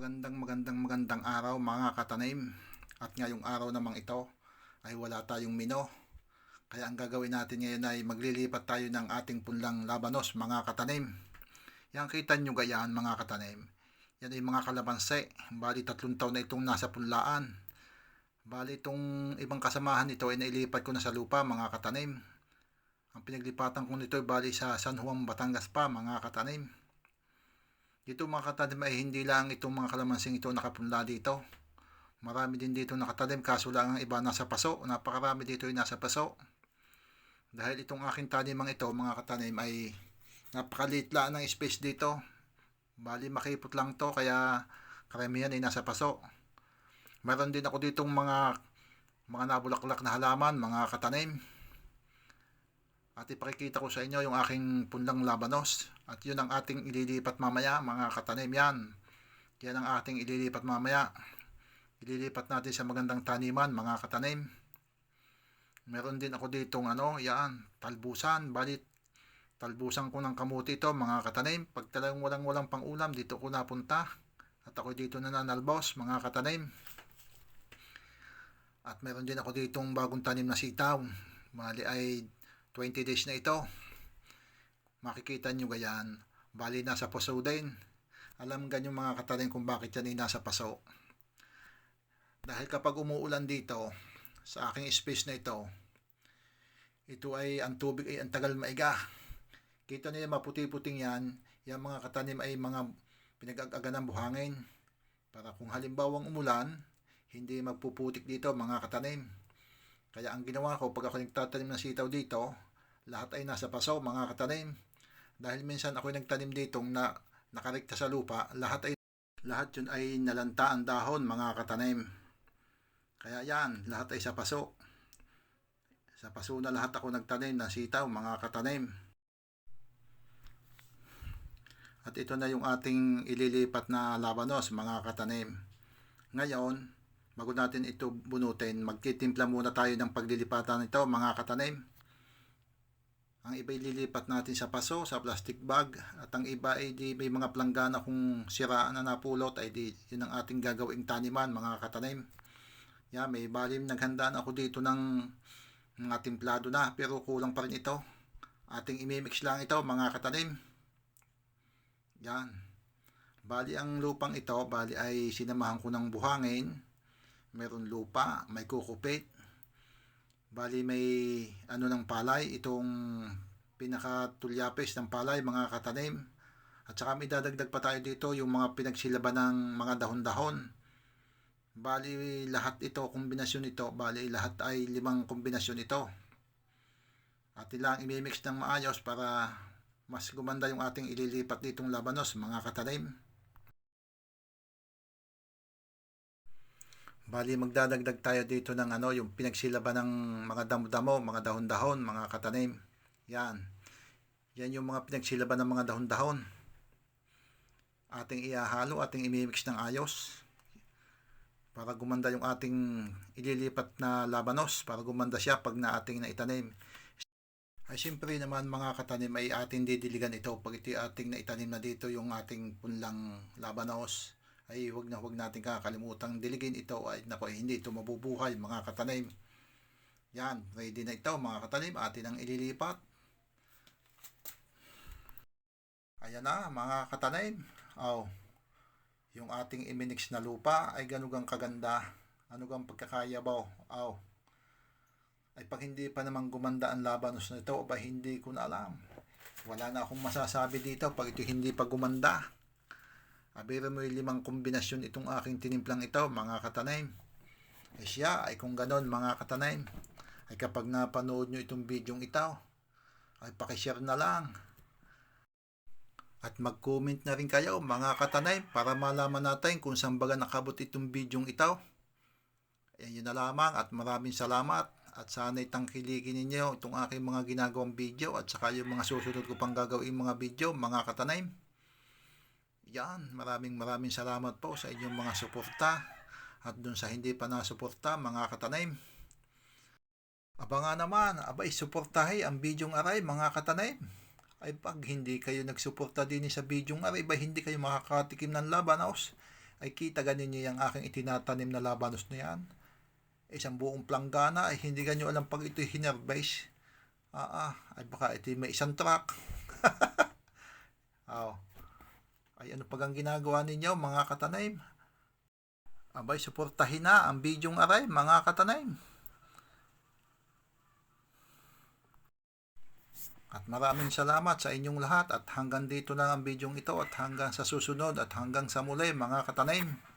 Magandang magandang magandang araw mga katanim. At ngayong araw namang ito ay wala tayong mino. Kaya ang gagawin natin ngayon ay maglilipat tayo ng ating punlang labanos mga katanim. Yan kita nyo gayaan mga katanim. Yan ay mga kalamansi. Bali tatlong taon na itong nasa punlaan. Bali itong ibang kasamahan nito ay nailipat ko na sa lupa mga katanim. Ang pinaglipatan ko nito ay bali sa San Juan, Batangas pa mga katanim. Dito mga katanim ay hindi lang itong mga kalamansing ito nakapunla dito. Marami din dito nakatanim kaso lang ang iba nasa paso. Napakarami dito ay nasa paso. Dahil itong aking tanimang ito mga katanim ay napakaliit lang ng space dito. Bali makipot lang to kaya karamihan ay nasa paso. Meron din ako ditong mga mga nabulaklak na halaman, mga katanim. At ipakikita ko sa inyo yung aking punlang labanos. At yun ang ating ililipat mamaya, mga katanim yan. Yan ang ating ililipat mamaya. Ililipat natin sa magandang taniman, mga katanim. Meron din ako ditong ano, yan, talbusan. Balit, talbusan ko ng kamuti ito, mga katanim. Pag talagang walang walang pang ulam, dito ko napunta. At ako dito nananalbos, mga katanim. At meron din ako ditong bagong tanim na sitaw. Mali ay 20 days na ito. Makikita nyo gayan. Bali nasa paso din. Alam ganyan mga katalim kung bakit yan ay nasa paso. Dahil kapag umuulan dito, sa aking space na ito, ito ay ang tubig ay ang tagal maiga. Kita niyo maputi-puting yan, yung mga katanim ay mga pinag-agagan ng buhangin. Para kung halimbawang umulan, hindi magpuputik dito mga katanim. Kaya ang ginawa ko, pag ako nagtatanim ng sitaw dito, lahat ay nasa paso mga katanim. Dahil minsan ako nagtanim dito na nakarekta sa lupa, lahat ay lahat yun ay nalanta ang dahon mga katanim. Kaya yan, lahat ay sa paso. Sa paso na lahat ako nagtanim ng sitaw mga katanim. At ito na yung ating ililipat na labanos mga katanim. Ngayon, bago natin ito bunutin, magtitimpla muna tayo ng paglilipatan nito mga katanim. Ang iba ililipat natin sa paso, sa plastic bag. At ang iba ay di may mga planggana kung siraan na napulot ay di yun ang ating gagawing taniman mga katanim. Yan, may balim naghanda na ako dito ng mga timplado na pero kulang pa rin ito. Ating imimix lang ito mga katanim. Yan. Bali ang lupang ito, bali ay sinamahan ko ng buhangin. Meron lupa, may kukupit, Bali may ano ng palay, itong pinakatulyapis ng palay, mga katanim. At saka may dadagdag pa tayo dito yung mga pinagsilaban ng mga dahon-dahon. Bali lahat ito, kombinasyon ito, bali lahat ay limang kombinasyon ito. At ilang imimix ng maayos para mas gumanda yung ating ililipat ditong labanos, mga katanim. Bali magdadagdag tayo dito ng ano, yung pinagsilaban ng mga damo-damo, mga dahon-dahon, mga katanim. Yan. Yan yung mga pinagsilaban ng mga dahon-dahon. Ating iahalo, ating imimix ng ayos. Para gumanda yung ating ililipat na labanos, para gumanda siya pag na ating naitanim. Ay siyempre naman mga katanim ay ating didiligan ito pag ito ating naitanim na dito yung ating punlang labanos ay wag na wag natin kakalimutan diligin ito ay nako hindi ito mabubuhay mga katanim. Yan, ready na ito mga katanim, atin ang ililipat. Ayan na mga katanim. Oh, yung ating iminix na lupa ay ganugang kaganda. Ano gang pagkakayabaw. Oh, ay pag hindi pa naman gumanda ang labanos na ito, ba hindi ko na alam. Wala na akong masasabi dito pag ito hindi pa gumanda. Abira mo yung limang kombinasyon itong aking tinimplang ito, mga katanaym. Eh siya, ay kung ganon, mga katanaym, ay kapag napanood nyo itong video ito, ay pakishare na lang. At mag-comment na rin kayo, mga katanaym, para malaman natin kung saan baga nakabot itong video ito. Eh, yun na lamang at maraming salamat. At sana'y tangkilikin ninyo itong aking mga ginagawang video at saka yung mga susunod ko pang gagawin mga video, mga katanaym. Yan, maraming maraming salamat po sa inyong mga suporta at dun sa hindi pa nasuporta mga katanim. Aba nga naman, abay suportahay ang bidyong aray mga katanim. Ay pag hindi kayo nagsuporta din sa bidyong aray, ba hindi kayo makakatikim ng labanos. ay kita ganin niyo yung aking itinatanim na labanos na yan. Isang buong planggana ay hindi ganyo alam pag ito'y hinerbase. Ah, ah, ay baka ito'y may isang truck. Aw. Ay ano pag ang ginagawa ninyo mga katanaim? Abay, suportahin na ang bidyong aray mga katanaim. At maraming salamat sa inyong lahat at hanggang dito lang ang bidyong ito at hanggang sa susunod at hanggang sa muli mga katanaim.